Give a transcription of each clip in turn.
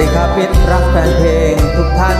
ดีครับพิตรักแฟนเพลงทุกท่าน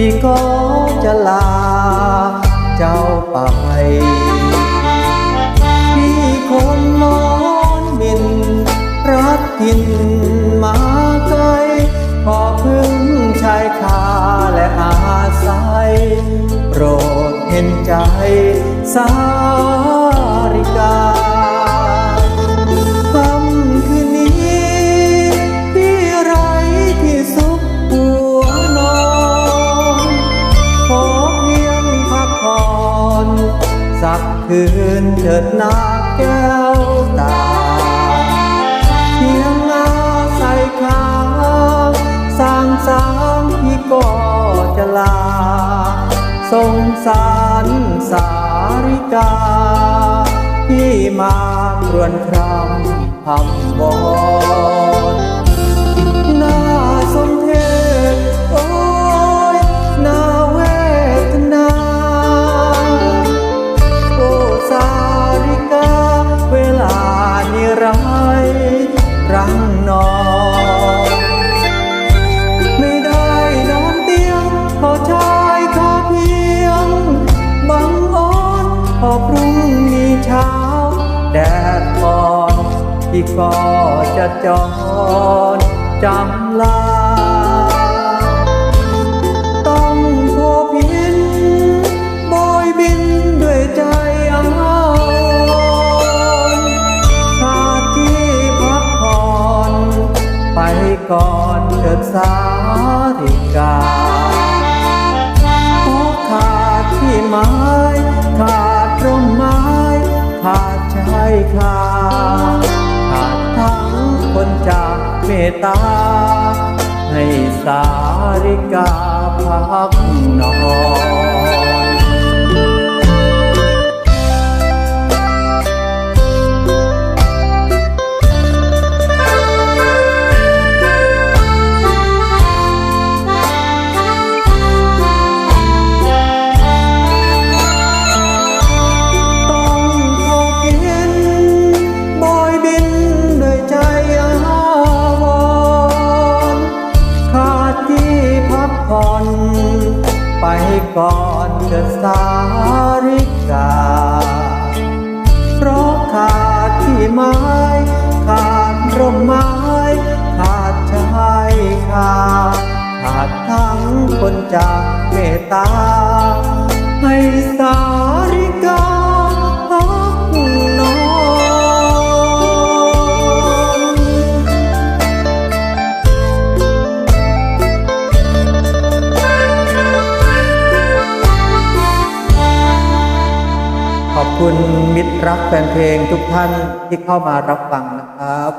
พี่ก็จะลาเจ้าไป พี่คนมอนมิน รักทินมาไกลขอพึ่งชายคาและอาศัยโปรดเห็นใจสาริกา คืนเถิดนาแก้วตาเพียงอาศัยข้างสร้างสางพี่ก็จะลา สงสารสาริกา ที่มาครวนครำพำบอน แดดอ่อนพี่ก็จะจอนจำลา ต้องโทพินโบยบินด้วยใจอ้อนขาดที่พักผ่อนไปก่อนเถิดสาริกาขอขาดที่ไม้ขาดร่มไม้ขาด ชายคาขาดทั้งคนจากเมตตา ให้สาริกาพักนอน ผ่อนไปก่อนเถิดสาริกา เพราะขาดที่ไม้ ขาดร่มไม้ ขาดชายคาขาดทั้งคนจากเมตตาให้สา ขอบคุณมิตรรักแฟนเพลงทุกท่านที่เข้ามารับฟังนะครับ